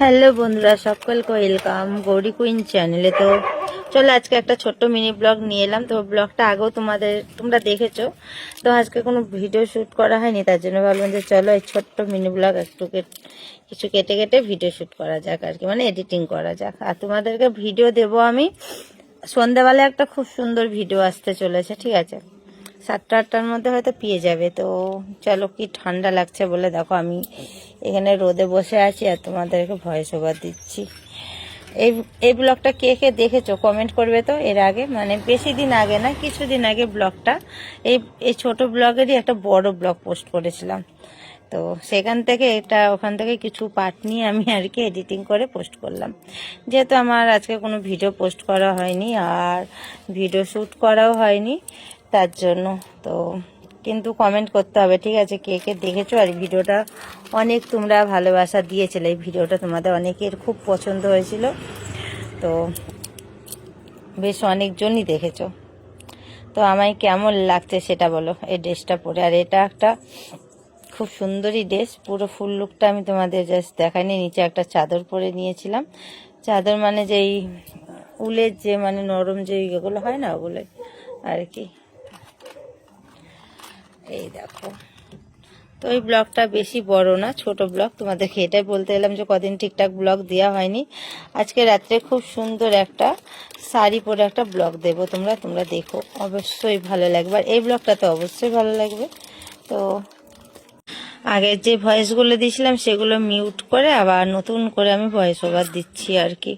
Hello বন্ধুরা, সকলকে welcome Gauri queen চ্যানেলে তো চলো আজকে একটা ছোট্ট মিনি ব্লগ নিয়ে এলাম। তো ব্লগটা আগেও তোমাদের, তোমরা দেখেছ। তো আজকে কোনো ভিডিও শ্যুট করা হয়নি, তার জন্য ভাবলাম যে চলো এই ছোট্ট মিনি ব্লগ একটু কেট- কিছু কেটে কেটে ভিডিও শ্যুট করা যাক আর কি মানে এডিটিং করা যাক। আর তোমাদেরকে ভিডিও দেবো আমি। সন্ধ্যাবেলা একটা খুব সুন্দর ভিডিও আসতে চলেছে, ঠিক আছে? সাতটা আটটার মধ্যে হয়তো পেয়ে যাবে। তো চলো কি ঠান্ডা লাগছে বলে দেখো আমি এখানে রোদে বসে আছি আর তোমাদেরকে ভয়েস ওভার দিচ্ছি। এই এই ব্লগটা কে কে দেখেছ? কমেন্ট করবে তো এর আগে। মানে বেশি দিন আগে না, কিছুদিন আগে ব্লগটা এই এই ছোটো ব্লগেরই একটা বড় ব্লগ পোস্ট করেছিলাম। তো সেখান থেকে এটা, ওখান থেকে কিছু পার্ট নিয়ে আমি আর কি এডিটিং করে পোস্ট করলাম। যেহেতু আমার আজকে কোনো ভিডিও পোস্ট করা হয়নি আর ভিডিও শ্যুট করাও হয়নি, তার জন্য তো কিন্তু কমেন্ট করতে হবে, ঠিক আছে? কে কে দেখেছ? আর ভিডিওটা অনেক তোমরা ভালোবাসা দিয়েছিলে। এই ভিডিওটা তোমাদের অনেকের খুব পছন্দ হয়েছিল। তো বেশ অনেকজনই দেখেছ। তো আমায় কেমন লাগছে সেটা বলো, এই ড্রেসটা পরে। আর এটা একটা খুব সুন্দরই ড্রেস পুরো ফুল লুকটা আমি তোমাদের জাস্ট দেখাইনি, নিচে একটা চাদর পরে নিয়েছিলাম। চাদর মানে যেই উলের যে মানে নরম যে ইয়েগুলো হয় না ওগুলো, আর কি। এই দেখো। তো এই ব্লগটা বেশি বড় না, ছোট ব্লগ। তোমাদেরকে এটাই বলতে এলাম যে কদিন ঠিকঠাক ব্লগ দেওয়া হয়নি। আজকে রাত্রে খুব সুন্দর একটা শাড়ি পরে একটা ব্লগ দেবো তোমরা তোমরা দেখো। অবশ্যই ভালো লাগবে। আর এই ব্লগটা তো অবশ্যই ভালো লাগবে। তো আগের যে ভয়েসগুলো দিয়েছিলাম, সেগুলো মিউট করে আবার নতুন করে আমি ভয়েস ওভার দিচ্ছি আর কি।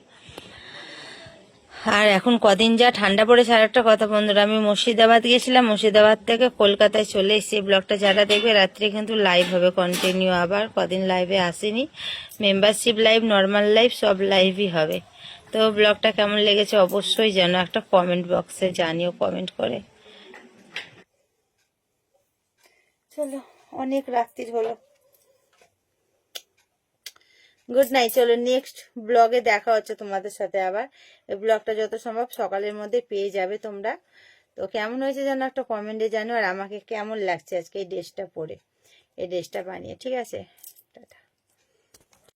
আর এখন কদিন যা ঠান্ডা পড়েছে, আর একটা কথা বন্ধুরা, আমি মুর্শিদাবাদ গেছিলাম, মুর্শিদাবাদ থেকে কলকাতায় চলে এসেছি। ব্লগটা যারা দেখবে, রাত্রে কিন্তু লাইভ হবে কন্টিনিউ আবার, কদিন লাইভে আসেনি। মেম্বারশিপ লাইভ নর্মাল লাইভ সব লাইভই হবে। তো ব্লগটা কেমন লেগেছে অবশ্যই জানো, একটা কমেন্ট বক্সে জানিও কমেন্ট করে। চলো। অনেক রাত্রির হলো। গুড নাইট চলো নেক্সট ব্লগে দেখা হচ্ছে তোমাদের সাথে আবার। এই ব্লগটা যত সম্ভব সকালের মধ্যে পেয়ে যাবে তোমরা। তো কেমন হয়েছে যেন একটা কমেন্টে জানো, আর আমাকে কেমন লাগছে আজকে এই ড্রেসটা পরে। এই ড্রেসটা বানিয়ে, ঠিক আছে? টাটা।